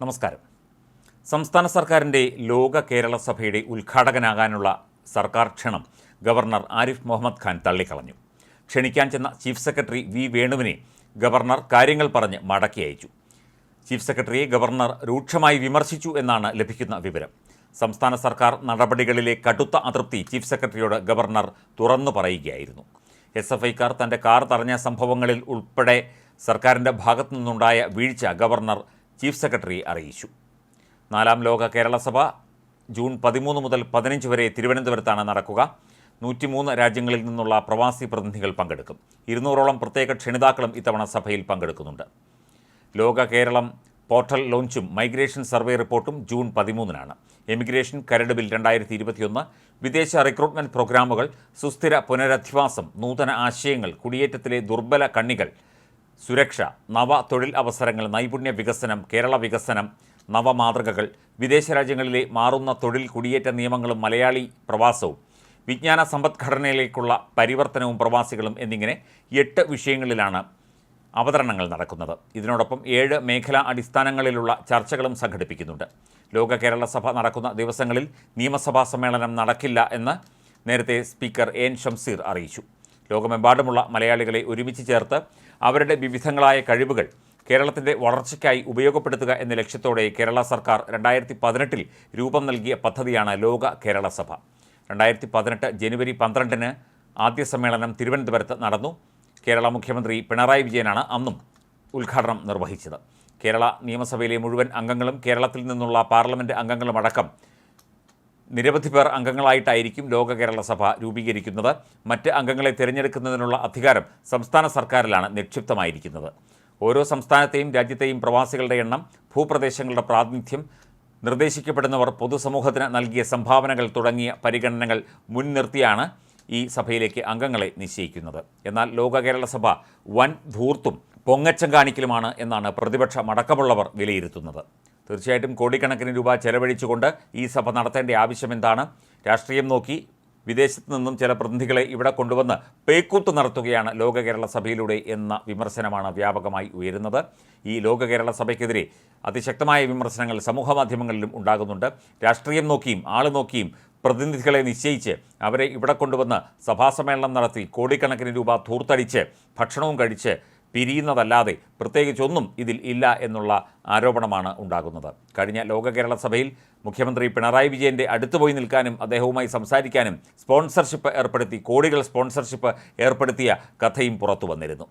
നമസ്കാരം. സംസ്ഥാന സർക്കാരിന്റെ ലോക കേരള സഭയുടെ ഉദ്ഘാടകനാകാനുള്ള സർക്കാർ ക്ഷണം ഗവർണർ ആരിഫ് മുഹമ്മദ് ഖാൻ തള്ളിക്കളഞ്ഞു. ക്ഷണിക്കാൻ ചെന്ന ചീഫ് സെക്രട്ടറി വി വേണുവിനെ ഗവർണർ കാര്യങ്ങൾ പറഞ്ഞ് മടക്കി അയച്ചു. ചീഫ് സെക്രട്ടറിയെ ഗവർണർ രൂക്ഷമായി വിമർശിച്ചു എന്നാണ് ലഭിക്കുന്ന വിവരം. സംസ്ഥാന സർക്കാർ നടപടികളിലെ കടുത്ത അതൃപ്തി ചീഫ് സെക്രട്ടറിയോട് ഗവർണർ തുറന്നു പറയുകയായിരുന്നു. എസ് എഫ് ഐക്കാർ തന്റെ കാർ തടഞ്ഞ സംഭവങ്ങളിൽ ഉൾപ്പെടെ സർക്കാരിന്റെ ഭാഗത്തു നിന്നുണ്ടായ വീഴ്ച ഗവർണർ ചീഫ് സെക്രട്ടറി അറിയിച്ചു. നാലാം ലോക കേരള സഭ ജൂൺ പതിമൂന്ന് മുതൽ പതിനഞ്ച് വരെ തിരുവനന്തപുരത്താണ് നടക്കുക. നൂറ്റിമൂന്ന് രാജ്യങ്ങളിൽ നിന്നുള്ള പ്രവാസി പ്രതിനിധികൾ പങ്കെടുക്കും. ഇരുന്നൂറോളം പ്രത്യേക ക്ഷണിതാക്കളും ഇത്തവണ സഭയിൽ പങ്കെടുക്കുന്നുണ്ട്. ലോക കേരളം പോർട്ടൽ ലോഞ്ചും മൈഗ്രേഷൻ സർവേ റിപ്പോർട്ടും ജൂൺ പതിമൂന്നിനാണ്. എമിഗ്രേഷൻ കരട് ബിൽ രണ്ടായിരത്തി ഇരുപത്തിയൊന്ന് വിദേശ റിക്രൂട്ട്മെന്റ് പ്രോഗ്രാമുകൾ സുസ്ഥിര പുനരധിവാസം നൂതന ആശയങ്ങൾ കുടിയേറ്റത്തിലെ ദുർബല കണ്ണികൾ സുരക്ഷ നവ തൊഴിൽ അവസരങ്ങൾ നൈപുണ്യ വികസനം കേരള വികസനം നവമാതൃകകൾ വിദേശ രാജ്യങ്ങളിലെ മാറുന്ന തൊഴിൽ കുടിയേറ്റ നിയമങ്ങളും മലയാളി പ്രവാസവും വിജ്ഞാന സമ്പദ്ഘടനയിലേക്കുള്ള പരിവർത്തനവും പ്രവാസികളും എന്നിങ്ങനെ എട്ട് വിഷയങ്ങളിലാണ് അവതരണങ്ങൾ നടക്കുന്നത്. ഇതിനോടൊപ്പം ഏഴ് മേഖലാ അടിസ്ഥാനങ്ങളിലുള്ള ചർച്ചകളും സംഘടിപ്പിക്കുന്നുണ്ട്. ലോക കേരള സഭ നടക്കുന്ന ദിവസങ്ങളിൽ നിയമസഭാ സമ്മേളനം നടക്കില്ല എന്ന് നേരത്തെ സ്പീക്കർ എൻ. ഷംസീർ അറിയിച്ചു. ലോകമെമ്പാടുമുള്ള മലയാളികളെ ഒരുമിച്ച് ചേർത്ത് അവരുടെ വിവിധങ്ങളായ കഴിവുകൾ കേരളത്തിന്റെ വളർച്ചയ്ക്കായി ഉപയോഗപ്പെടുത്തുക എന്ന ലക്ഷ്യത്തോടെ കേരള സർക്കാർ രണ്ടായിരത്തി പതിനെട്ടിൽ രൂപം നൽകിയ പദ്ധതിയാണ് ലോക കേരള സഭ. രണ്ടായിരത്തി പതിനെട്ട് ജനുവരി പന്ത്രണ്ടിന് ആദ്യ സമ്മേളനം തിരുവനന്തപുരത്ത് നടന്നു. കേരള മുഖ്യമന്ത്രി പിണറായി വിജയനാണ് അന്നും ഉദ്ഘാടനം നിർവഹിച്ചത്. കേരള നിയമസഭയിലെ മുഴുവൻ അംഗങ്ങളും കേരളത്തിൽ നിന്നുള്ള പാർലമെന്റ് അംഗങ്ങളുമടക്കം നിരവധി പേർ അംഗങ്ങളായിട്ടായിരിക്കും ലോക കേരള സഭ രൂപീകരിക്കുന്നത്. മറ്റ് അംഗങ്ങളെ തിരഞ്ഞെടുക്കുന്നതിനുള്ള അധികാരം സംസ്ഥാന സർക്കാരിലാണ് നിക്ഷിപ്തമായിരിക്കുന്നത്. ഓരോ സംസ്ഥാനത്തെയും രാജ്യത്തെയും പ്രവാസികളുടെ എണ്ണം ഭൂപ്രദേശങ്ങളുടെ പ്രാതിനിധ്യം നിർദ്ദേശിക്കപ്പെടുന്നവർ പൊതുസമൂഹത്തിന് നൽകിയ സംഭാവനകൾ തുടങ്ങിയ പരിഗണനകൾ മുൻനിർത്തിയാണ് ഈ സഭയിലേക്ക് അംഗങ്ങളെ നിശ്ചയിക്കുന്നത്. എന്നാൽ ലോക കേരള സഭ വൻ ധൂർത്തും പൊങ്ങച്ചം കാണിക്കലുമാണ് എന്നാണ് പ്രതിപക്ഷ മടക്കമുള്ളവർ വിലയിരുത്തുന്നത്. തീർച്ചയായിട്ടും കോടിക്കണക്കിന് രൂപ ചെലവഴിച്ചുകൊണ്ട് ഈ സഭ നടത്തേണ്ട ആവശ്യം എന്താണ്? രാഷ്ട്രീയം നോക്കി വിദേശത്തു നിന്നും ചില പ്രതിനിധികളെ ഇവിടെ കൊണ്ടുവന്ന് പേക്കൂത്ത് നടത്തുകയാണ് ലോക കേരള സഭയിലൂടെ എന്ന വിമർശനമാണ് വ്യാപകമായി ഉയരുന്നത്. ഈ ലോക കേരള സഭയ്ക്കെതിരെ അതിശക്തമായ വിമർശനങ്ങൾ സമൂഹ മാധ്യമങ്ങളിലും ഉണ്ടാകുന്നുണ്ട്. രാഷ്ട്രീയം നോക്കിയും ആൾ നോക്കിയും പ്രതിനിധികളെ നിശ്ചയിച്ച് അവരെ ഇവിടെ കൊണ്ടുവന്ന് സഭാസമ്മേളനം നടത്തി കോടിക്കണക്കിന് രൂപ ധൂർത്തടിച്ച് ഭക്ഷണവും കഴിച്ച് പിരിയുന്നതല്ലാതെ പ്രത്യേകിച്ചൊന്നും ഇതിൽ ഇല്ല എന്നുള്ള ആരോപണമാണ് ഉണ്ടാകുന്നത്. കഴിഞ്ഞ ലോക കേരള സഭയിൽ മുഖ്യമന്ത്രി പിണറായി വിജയന്റെ അടുത്തുപോയി നിൽക്കാനും അദ്ദേഹവുമായി സംസാരിക്കാനും സ്പോൺസർഷിപ്പ് ഏർപ്പെടുത്തി കോടികൾ സ്പോൺസർഷിപ്പ് ഏർപ്പെടുത്തിയ കഥയും പുറത്തു വന്നിരുന്നു.